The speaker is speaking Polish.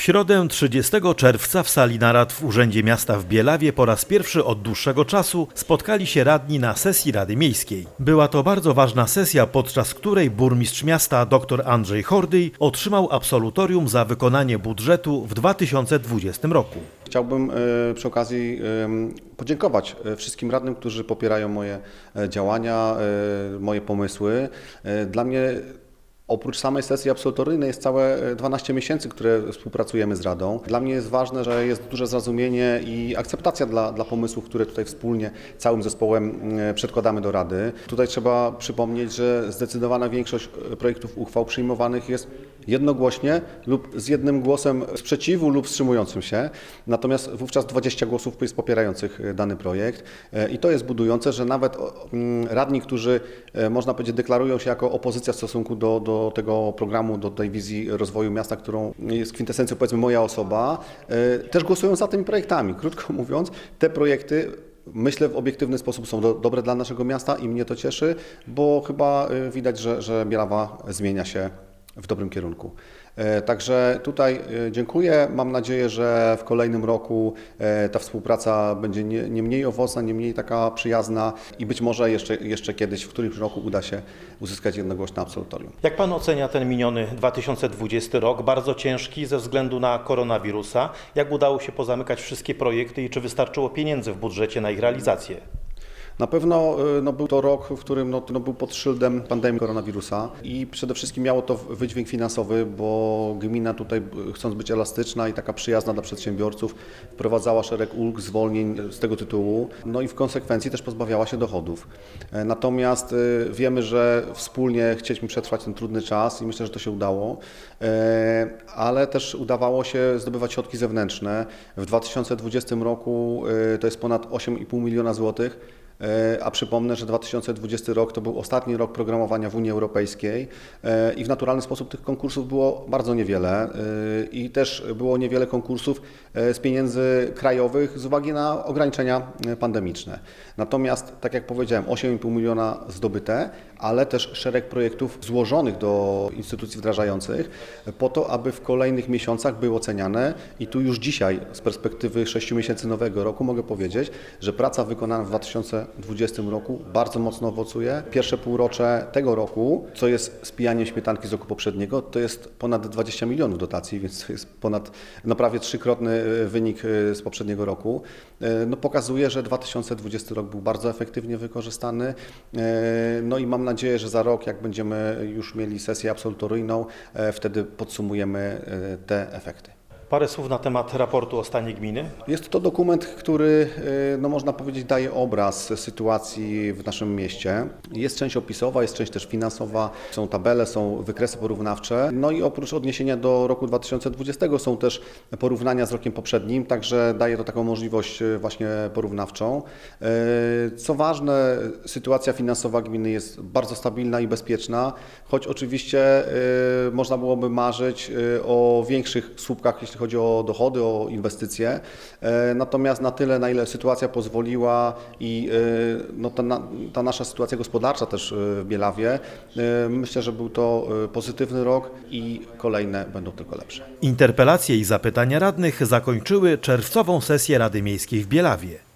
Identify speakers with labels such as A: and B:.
A: W środę 30 czerwca w sali narad w Urzędzie Miasta w Bielawie po raz pierwszy od dłuższego czasu spotkali się radni na sesji Rady Miejskiej. Była to bardzo ważna sesja, podczas której burmistrz miasta dr Andrzej Hordyj otrzymał absolutorium za wykonanie budżetu w 2020 roku.
B: Chciałbym e, przy okazji podziękować e, wszystkim radnym, którzy popierają moje e, działania, moje pomysły. Dla mnie oprócz samej sesji absolutoryjnej jest całe e, 12 miesięcy, które współpracujemy z Radą. Dla mnie jest ważne, że jest duże zrozumienie i akceptacja dla, dla pomysłów, które tutaj wspólnie całym zespołem e, przedkładamy do Rady. Tutaj trzeba przypomnieć, że zdecydowana większość e, projektów uchwał przyjmowanych jest jednogłośnie lub z jednym głosem sprzeciwu lub wstrzymującym się. Natomiast wówczas 20 głosów jest popierających e, dany projekt E, i to jest budujące, że nawet mm, radni, którzy e, można powiedzieć deklarują się jako opozycja w stosunku do, do tego programu, do tej wizji rozwoju miasta, którą jest kwintesencją powiedzmy moja osoba, e, też głosują za tymi projektami. Krótko mówiąc, te projekty Myślę, w obiektywny sposób są do, dobre dla naszego miasta i mnie to cieszy, bo chyba y, widać, że, że Bielawa zmienia się w dobrym kierunku. E, Także tutaj e, dziękuję. Mam nadzieję, że w kolejnym roku e, ta współpraca będzie nie, nie mniej owocna, nie mniej taka przyjazna i być może jeszcze, jeszcze kiedyś, w którymś roku uda się uzyskać jednogłośne absolutorium.
A: Jak pan ocenia ten miniony 2020 rok, bardzo ciężki ze względu na koronawirusa? Jak udało się pozamykać wszystkie projekty i czy wystarczyło pieniędzy w budżecie na ich realizację?
B: Na pewno y, no, był to rok, w którym no, no, był pod szyldem pandemii koronawirusa i przede wszystkim miało to wydźwięk finansowy, bo gmina tutaj y, chcąc być elastyczna i taka przyjazna dla przedsiębiorców wprowadzała szereg ulg, zwolnień z tego tytułu, no i w konsekwencji też pozbawiała się dochodów. E, Natomiast y, wiemy, że wspólnie chcieliśmy przetrwać ten trudny czas i myślę, że to się udało, E, ale też udawało się zdobywać środki zewnętrzne. W 2020 roku y, to jest ponad 8,5 miliona złotych. E, A przypomnę, że 2020 rok to był ostatni rok programowania w Unii Europejskiej e, i w naturalny sposób tych konkursów było bardzo niewiele e, i też było niewiele konkursów z pieniędzy krajowych z uwagi na ograniczenia pandemiczne. Natomiast, tak jak powiedziałem, 8,5 miliona zdobyte, ale też szereg projektów złożonych do instytucji wdrażających po to, aby w kolejnych miesiącach były oceniane i tu już dzisiaj z perspektywy 6 miesięcy nowego roku mogę powiedzieć, że praca wykonana w 2020 roku bardzo mocno owocuje. Pierwsze półrocze tego roku, co jest spijaniem śmietanki z roku poprzedniego, to jest ponad 20 milionów dotacji, więc to jest ponad no prawie trzykrotny e, wynik e, z poprzedniego roku. E, No pokazuje, że 2020 rok był bardzo efektywnie wykorzystany. No i mam nadzieję, że za rok, jak będziemy już mieli sesję absolutoryjną, e, wtedy podsumujemy e, te efekty.
A: Parę słów na temat raportu o stanie gminy.
B: Jest to dokument, który, e, no można powiedzieć, daje obraz sytuacji w naszym mieście. Jest część opisowa, jest część też finansowa, są tabele, są wykresy porównawcze. No i oprócz odniesienia do roku 2020 są też porównania z rokiem poprzednim, także daje to taką możliwość e, właśnie porównawczą. E, Co ważne, sytuacja finansowa gminy jest bardzo stabilna i bezpieczna, choć oczywiście można byłoby marzyć o większych słupkach, jeśli chodzi o dochody, o inwestycje. E, Natomiast na tyle, na ile sytuacja pozwoliła i e, no, ta, ta nasza sytuacja gospodarcza też e, w Bielawie, myślę, że był to pozytywny rok i kolejne będą tylko lepsze.
A: Interpelacje i zapytania radnych zakończyły czerwcową sesję Rady Miejskiej w Bielawie.